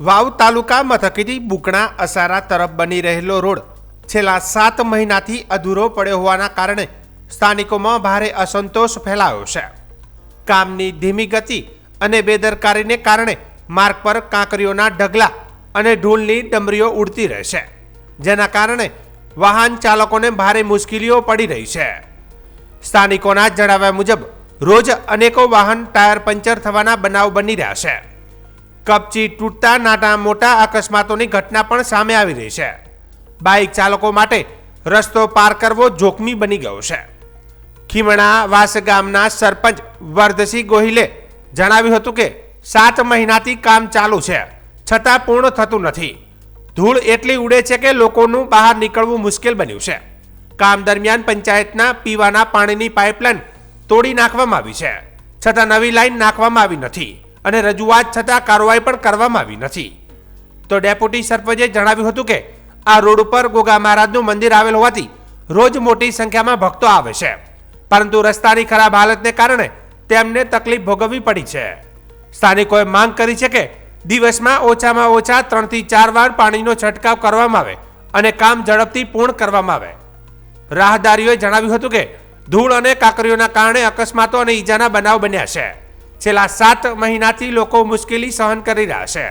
વાવ તાલુકા મથકેથી બુકણા અસારા તરફ બની રહેલો રોડ છેલ્લા સાત મહિનાથી અધૂરો પડ્યો હોવાના કારણે સ્થાનિકોમાં ભારે અસંતોષ ફેલાયો છે. કામની ધીમી ગતિ અને બેદરકારીને કારણે માર્ગ પર કાંકરીઓના ઢગલા અને ઢૂલની ડમરીઓ ઉડતી રહેશે જેના કારણે વાહન ચાલકોને ભારે મુશ્કેલીઓ પડી રહી છે. સ્થાનિકોના જણાવ્યા મુજબ, રોજ અનેકો વાહન ટાયર પંચર થવાના બનાવ બની રહ્યા છે. કપચી તૂટતા નાના મોટા અકસ્માતોની ઘટના પણ સામે આવી રહી છે. બાઇક ચાલકો માટે રસ્તો પાર કરવો જોખમી બની ગયો છે. ખીમણા વાસ ગામના સરપંચ વર્ધસિંહ ગોહિલે જણાવ્યું હતું કે સાત મહિનાથી કામ ચાલુ છે, છતાં પૂર્ણ થતું નથી. ધૂળ એટલી ઉડે છે કે લોકોનું બહાર નીકળવું મુશ્કેલ બન્યું છે. કામ દરમિયાન પંચાયતના પીવાના પાણીની પાઇપલાઇન તોડી નાખવામાં આવી છે, છતાં નવી લાઈન નાખવામાં આવી નથી. અને રજૂઆત છતાં કાર્યવાહી પણ કરવામાં આવી નથી. તો ડેપ્યુટી સરપંચે જણાવ્યું હતું કે, આ રોડ ઉપર ગોગા મહારાજનું મંદિર આવેલ હોવાથી રોજ મોટી સંખ્યામાં ભક્તો આવે છે. પરંતુ રસ્તાની ખરાબ હાલતને કારણે તેમને તકલીફ ભોગવવી પડી છે. સ્થાનિકોએ માંગ કરી છે કે દિવસમાં ઓછામાં ઓછા ત્રણથી ચાર વાર પાણીનો છંટકાવ કરવામાં આવે અને કામ ઝડપથી પૂર્ણ કરવામાં આવે. રાહદારીઓએ જણાવ્યું હતું કે, ધૂળ અને કાકરીઓના કારણે અકસ્માતો અને ઈજાના બનાવ બન્યા છે. છેલ્લા સાત મહિનાથી લોકો મુશ્કેલી સહન કરી રહ્યા છે.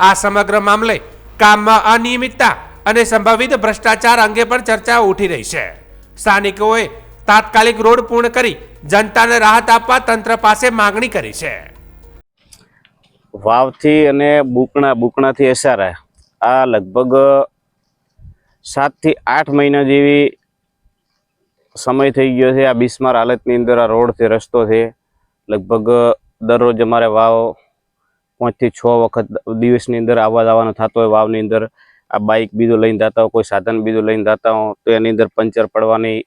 આ સમગ્ર મામલે કામમાં અનિયમિતતા અને સંભવિત ભ્રષ્ટાચાર અંગે પણ ચર્ચા ઉઠી રહી છે. સ્થાનિકોએ તાત્કાલિક રોડ પૂર્ણ કરી જનતાને રાહત આપવા તંત્ર પાસે માંગણી કરી છે. વાવથી અને બુકણા, બુકણાથી એસારા આ લગભગ સાતથી આઠ મહિના જેવી સમય થઈ ગયો છે. આ બિસ્માર હાલતની અંદર આ રોડ છે રસ્તો છે. લગભગ દરરોજ અમારે વાવ પાંચથી છ વખત દિવસની અંદર આવવા જવાનો થતો હોય વાવની અંદર. આ બાઇક બીજું લઈને જતા હોય, કોઈ સાધન બીજું લઈને જતા હો તો એની અંદર પંચર પડવાની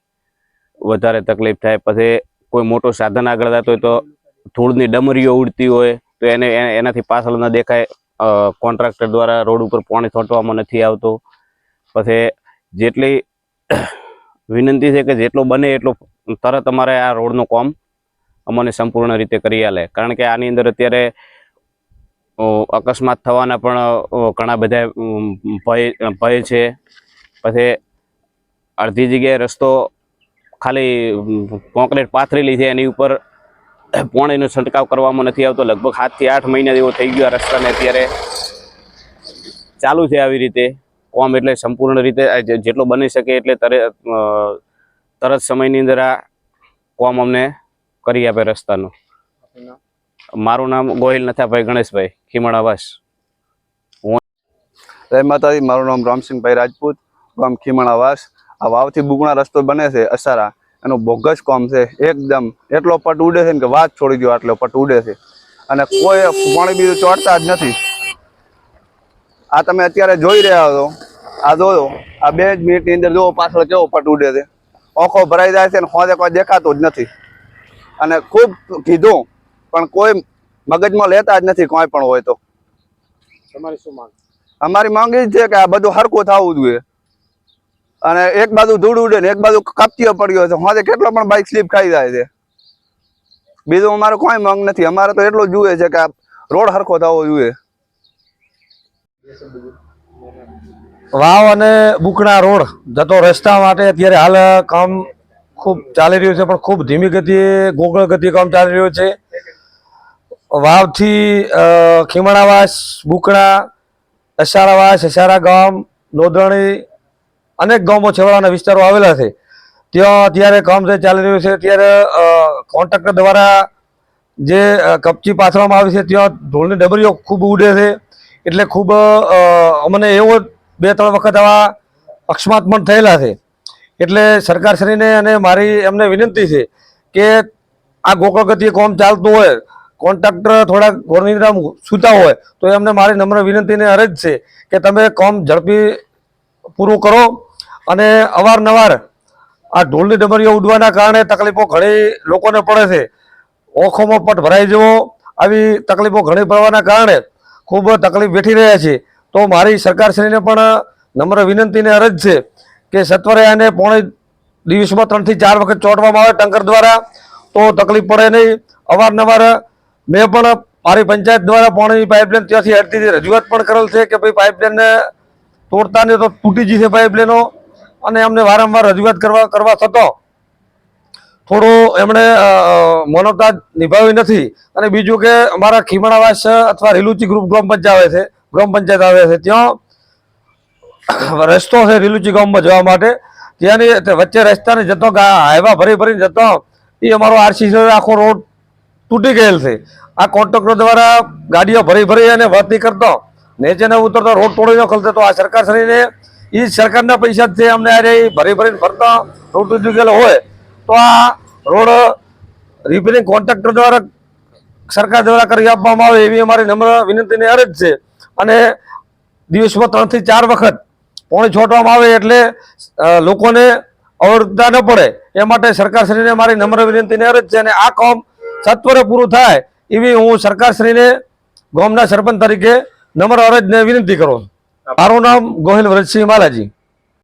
વધારે તકલીફ થાય. પછી કોઈ મોટું સાધન આગળ જતો હોય તો ધૂળની ડમરીઓ ઉડતી હોય, તો એને- એનાથી પાછળ ન દેખાય. કોન્ટ્રાક્ટર દ્વારા રોડ ઉપર પાણી છોટવામાં નથી આવતું. પછી જેટલી વિનંતી છે કે જેટલો બને એટલો તરત અમારે આ રોડનું કામ અમને સંપૂર્ણ રીતે કરી આલે. કારણ કે આની અંદર અત્યારે અકસ્માત થવાના પણ ઘણા બધા ભય ભય છે. પછી અડધી જગ્યાએ રસ્તો ખાલી કોન્ક્રીટ પાથરેલી છે એની ઉપર પોણીનો છંટકાવ કરવામાં નથી આવતો. લગભગ સાતથી આઠ મહિના જેવો થઈ ગયો આ રસ્તાને અત્યારે. ચાલુ છે આવી રીતે. કોમ એટલે સંપૂર્ણ રીતે જેટલો બની શકે એટલે તરત સમયની અંદર આ કોમ અમને કરી આપે રસ્તાનું મારું નામ ગોહિલ નથાભાઈ ગણેશભાઈ ખીમણાવાસ જય માતાજી મારું નામ રામસિંહભાઈ રાજપૂત ગામ ખીમણાવાસ આ વાવથી બુગણા રસ્તો બને છે અસારા. એનું બોગસ કોમ છે એકદમ એટલો પટ ઉડે છે ને કે વાત છોડી ગયો આટલો પટ ઉડે છે. અને કોઈ પાણી બીજું ચોટતા જ નથી. આ તમે અત્યારે જોઈ રહ્યા છો આ જોયો આ બે જ મિનિટની અંદર જોવો પાછળ કેવો પટ ઉડે છે. ઓખો ભરાઈ જાય છે ને હોજે કોઈ દેખાતો જ નથી. અને ખૂબ કીધું પણ કોઈ મગજમાં લેતા જ નથી કોઈ પણ હોય તો. અમારી માંગ એ જ છે કે આ બધું હરખું થવું જોઈએ. અને એક બાજુ ધૂળ ઉડે ને એક બાજુ કપચીઓ પડ્યો છે હાથે કેટલો પણ બાઇક સ્લીપ ખાઈ જાય છે. બીજું અમારે કોઈ માંગ નથી. અમારે તો એટલું જ જોઈએ છે કે આ રોડ હરખો થવો જોઈએ. વાવ અને બુકડા રોડ જતો રસ્તા માટે અત્યારે હાલ કામ ખૂબ ચાલી રહ્યું છે, પણ ખૂબ ધીમી ગતિએ, ગોગળ ગતિએ કામ ચાલી રહ્યું છે. વાવથી ખીમણાવાસ, બુકણા, અસારાવાસ અસારા ગામ નોંધણી અનેક ગામો, છેવાડાના વિસ્તારો આવેલા છે. ત્યાં અત્યારે કામ જે ચાલી રહ્યું છે ત્યારે કોન્ટ્રાક્ટર દ્વારા જે કપચી પાથરવામાં આવી છે, ત્યાં ધૂળની ડબરીઓ ખૂબ ઉડે છે. એટલે ખૂબ અમને એવો બે ત્રણ વખત આવા અકસ્માત પણ થયેલા છે. એટલે સરકારશ્રીને અને મારી એમને વિનંતી છે કે આ ગોકળ ગતિએ કોમ ચાલતું હોય, કોન્ટ્રાક્ટર થોડાક ઘોરનિંદ્રા સૂતા હોય, તો એમને મારી નમ્ર વિનંતીને અરજ છે કે તમે કોમ ઝડપી પૂરું કરો અને અવારનવાર આ ઢોલની ડમરીઓ ઉડવાના કારણે તકલીફો ઘણી લોકોને પડે છે. ઓખોમાં પટ ભરાઈ જવો, આવી તકલીફો ઘણી પડવાના કારણે ખૂબ તકલીફ વેઠી રહ્યા છે. તો મારી સરકારશ્રીને પણ નમ્ર વિનંતીને અરજ છે કે સત્વરે આને પોણે દિવસમાં ત્રણથી ચાર વખત ચોંટવામાં આવે ટંકર દ્વારા, તો તકલીફ પડે નહીં. અવારનવાર મેં પણ મારી પંચાયત દ્વારા પાણીની પાઇપલાઇન ત્યાંથી હટતી રજૂઆત પણ કરેલ છે કે ભાઈ પાઇપલાઇનને તોડતા ને તો તૂટી જશે પાઇપલાઇનો અને એમને વારંવાર રજૂઆત કરવા કરવા છતો થોડું એમણે માનવતા નિભાવી નથી. અને બીજું કે અમારા ખીમણાવાસ અથવા રેલુચી ગ્રુપ ગ્રામ પંચાયત આવે છે. ગ્રામ પંચાયત આવે છે. ત્યાં રસ્તો છે રીલુચી ગામમાં જવા માટે. ત્યાંની વચ્ચે રસ્તાને જતો હાઈવા ભરી ભરીને જતો, એ અમારો આરસી આખો રોડ તૂટી ગયેલ છે. આ કોન્ટ્રાક્ટર દ્વારા ગાડીઓ ભરી ભરી અને વહતી કરતો. નીચેને ઉતરતો, રોડ તોડી ખોલતો તો આ સરકાર શ્રીને એ સરકારના પૈસા છે. અમને આ ભરી ભરીને ફરતા, રોડ તૂટી ગયેલો હોય, તો આ રોડ રિપેરિંગ કોન્ટ્રાક્ટર દ્વારા, સરકાર દ્વારા કરી આપવામાં આવે એવી અમારી નમ્ર વિનંતીની અરજ છે. અને દિવસમાં ત્રણથી ચાર વખત પાણી છોડવામાં આવે એટલે લોકોને અવરતા ન પડે. એ માટે સરકારશ્રીને મારી નમ્ર વિનંતીને અરજ છે અને આ કામ સત્વરે પૂરું થાય એવી હું સરકારશ્રીને ગામના સરપંચ તરીકે નમ્ર અરજને વિનંતી કરું છું. મારું નામ ગોહિલ વ્રજસિંહ માલાજી.